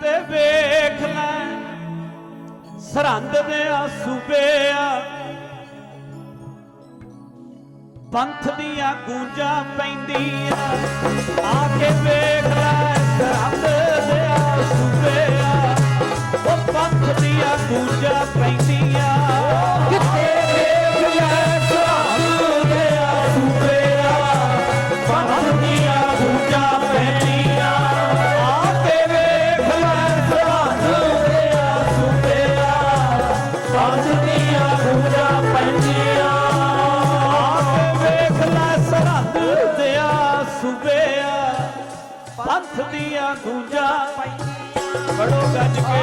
ਕਿਤੇ ਵੇਖ ਲੈ। ਸਰਹੰਦ ਦੇ ਆ ਸੂਬੇ ਆ ਪੰਥ ਦੀਆਂ ਗੂੰਜਾਂ ਪੈਂਦੀਆਂ। ਆ ਕੇ ਵੇਖ ਲੈ, ਸਰਹੰਦ ਦੇ ਆ ਸੂਬੇ ਆ ਉਹ ਪੰਥ ਦੀਆਂ ਗੂੰਜਾਂ ਪੈਂਦੀਆਂ। ਪੰਥ ਦੀਆਂ ਗੂੰਜਾਂ ਪੈਂਦੀਆਂ ਆ ਕੇ ਵੇਖ ਲੈ ਸਰਹੰਦ ਦੇ ਸੂਬੇ ਆ। ਪੰਥ ਦੀਆਂ ਗੂੰਜਾਂ। ਪੜੋ ਗੱਜ ਕੇ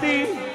ti